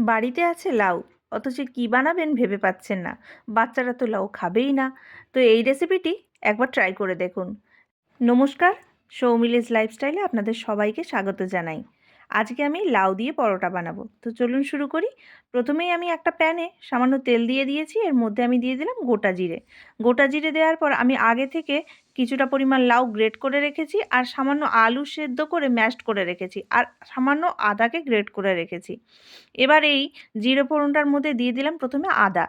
বাড়িতে আছে লাউ, অথচ কী বানাবেন ভেবে পাচ্ছেন না। বাচ্চারা তো লাউ খাবেই না। তো এই রেসিপিটি একবার ট্রাই করে দেখুন। নমস্কার সৌমিলিজ লাইফস্টাইলে আপনাদের সবাইকে স্বাগত জানাই। আজকে আমি লাউ দিয়ে পরোটা বানাবো। তো চলুন শুরু করি। প্রথমেই আমি একটা প্যানে সামান্য তেল দিয়ে দিয়েছি। এর মধ্যে আমি দিয়ে দিলাম গোটা জিরে। গোটা জিরে দেওয়ার পর আমি আগে থেকে কিছুটা পরিমাণ লাউ গ্রেট করে রেখেছি আর সামান্য আলু সেদ্ধ করে ম্যাশড করে রেখেছি আর সামান্য আদাকে গ্রেট করে রেখেছি। এবার এই জিরে ফোড়নটার মধ্যে দিয়ে দিলাম প্রথমে আদা।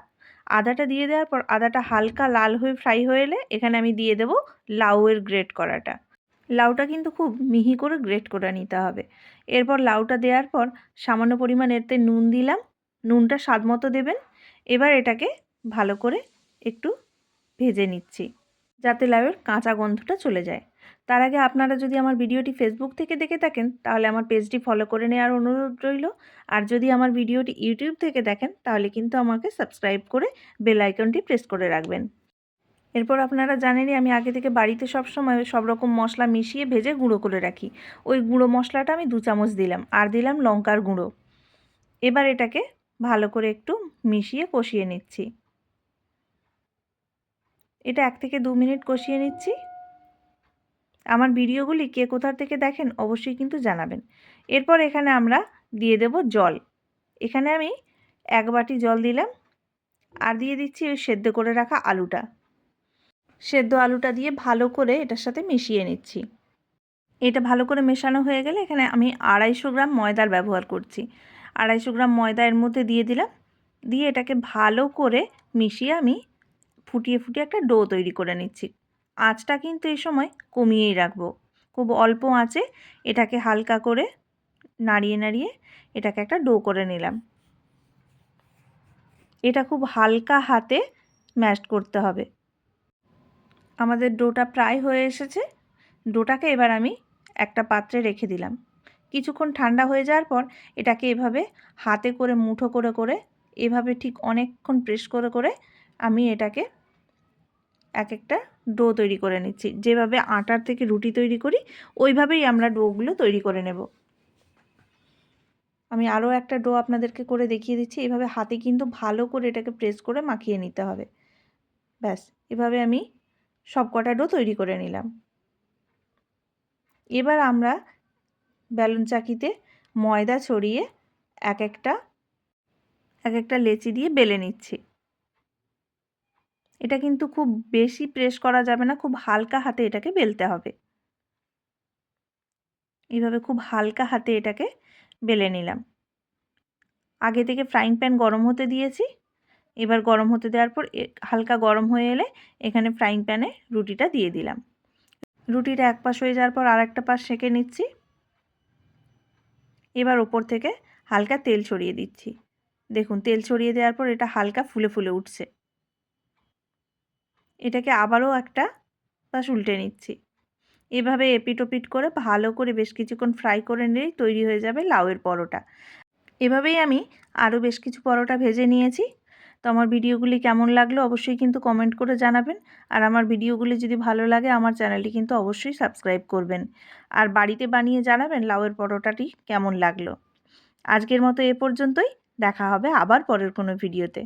আদাটা দিয়ে দেওয়ার পর আদাটা হালকা লাল হয়ে ফ্রাই হয়ে এলে এখানে আমি দিয়ে দেবো লাউয়ের গ্রেট করাটা। লাউটা কিন্তু খুব মিহি করে গ্রেট করে নিতে হবে। এরপর লাউটা দেওয়ার পর সামান্য পরিমাণ এতে নুন দিলাম। নুনটা স্বাদ মতো দেবেন। এবার এটাকে ভালো করে একটু ভেজে নিচ্ছি। যাতে লাউয়ের কাঁচা গন্ধটা চলে যায়। তার আগে আপনারা যদি আমার ভিডিওটি ফেসবুক থেকে দেখে থাকেন, তাহলে আমার পেজটি ফলো করে নেওয়ার অনুরোধ রইল। আর যদি আমার ভিডিওটি ইউটিউব থেকে দেখেন, তাহলে কিন্তু আমাকে সাবস্ক্রাইব করে বেল আইকনটি প্রেস করে রাখবেন। এরপর আপনারা জানেনই, আমি আগে থেকে বাড়িতে সব সময় সব রকম মশলা মিশিয়ে ভেজে গুঁড়ো করে রাখি। ওই গুঁড়ো মশলাটা আমি দু চামচ দিলাম, আর দিলাম লঙ্কার গুঁড়ো। এবার এটাকে ভালো করে একটু মিশিয়ে কষিয়ে নিচ্ছি। এটা এক থেকে দু মিনিট কষিয়ে নিচ্ছি। আমার ভিডিওগুলি কে কোথার থেকে দেখেন অবশ্যই কিন্তু জানাবেন। এরপর এখানে আমরা দিয়ে দেব জল। এখানে আমি এক বাটি জল দিলাম আর দিয়ে দিচ্ছি ওই সেদ্ধ করে রাখা আলুটা। সেদ্ধ আলুটা দিয়ে ভালো করে এটার সাথে মিশিয়ে নিচ্ছি। এটা ভালো করে মেশানো হয়ে গেলে এখানে আমি আড়াইশো গ্রাম ময়দার ব্যবহার করছি। আড়াইশো গ্রাম ময়দা এর মধ্যে দিয়ে দিলাম। দিয়ে এটাকে ভালো করে মিশিয়ে আমি ফুটিয়ে ফুটিয়ে একটা ডো তৈরি করে নিচ্ছি। আঁচটা কিন্তু এই সময় কমিয়েই রাখব। খুব অল্প আঁচে এটাকে হালকা করে নাড়িয়ে নাড়িয়ে এটাকে একটা ডো করে নিলাম। এটা খুব হালকা হাতে ম্যাশ করতে হবে। আমাদের ডোটা প্রায় হয়ে এসেছে। ডোটাকে এবার আমি একটা পাত্রে রেখে দিলাম। কিছুক্ষণ ঠান্ডা হয়ে যাওয়ার পর এটাকে এভাবে হাতে করে মুঠো করে করে, এভাবে ঠিক অনেকক্ষণ প্রেস করে করে আমি এটাকে এক একটা ডো তৈরি করে নিচ্ছি। যেভাবে আটার থেকে রুটি তৈরি করি, ওইভাবেই আমরা ডোগুলো তৈরি করে নেব। আমি আরও একটা ডো আপনাদেরকে করে দেখিয়ে দিচ্ছি। এভাবে হাতে কিন্তু ভালো করে এটাকে প্রেস করে মাখিয়ে নিতে হবে। ব্যাস, এভাবে আমি সব কটা ডো তৈরি করে নিলাম। এবার আমরা ব্যালুন চাকিতে ময়দা ছড়িয়ে এক একটা এক একটা লেচি দিয়ে বেলে নিচ্ছি। এটা কিন্তু খুব বেশি প্রেস করা যাবে না, খুব হালকা হাতে এটাকে বেলতে হবে। এইভাবে খুব হালকা হাতে এটাকে বেলে নিলাম। আগে থেকে ফ্রাইং প্যান গরম হতে দিয়েছি। এবার গরম হতে দেওয়ার পর হালকা গরম হয়ে এলে এখানে ফ্রাইং প্যানে রুটিটা দিয়ে দিলাম। রুটিটা এক পাশ হয়ে যাওয়ার পর আর একটা পাশ সেঁকে নিচ্ছি। এবার ওপর থেকে হালকা তেল ছড়িয়ে দিচ্ছি। দেখুন, তেল ছড়িয়ে দেওয়ার পর এটা হালকা ফুলে ফুলে উঠছে। এটাকে আবারও একটা পাশ উল্টে নিচ্ছি। এভাবে এপিটোপিট করে ভালো করে বেশ কিছুক্ষণ ফ্রাই করে নিলেই তৈরি হয়ে যাবে লাউয়ের পরোটা। এভাবেই আমি আরও বেশ কিছু পরোটা ভেজে নিয়েছি। তো আমার ভিডিওগুলি কেমন লাগল অবশ্যই কিন্তু কমেন্ট করে জানাবেন। আর আমার ভিডিওগুলি যদি ভালো লাগে আমার চ্যানেলটি কিন্তু অবশ্যই সাবস্ক্রাইব করবেন। আর বাড়িতে বানিয়ে জানাবেন লাউয়ের পরোটাটি কেমন লাগল। আজকের মতো এ পর্যন্তই। দেখা হবে আবার পরের কোনো ভিডিওতে।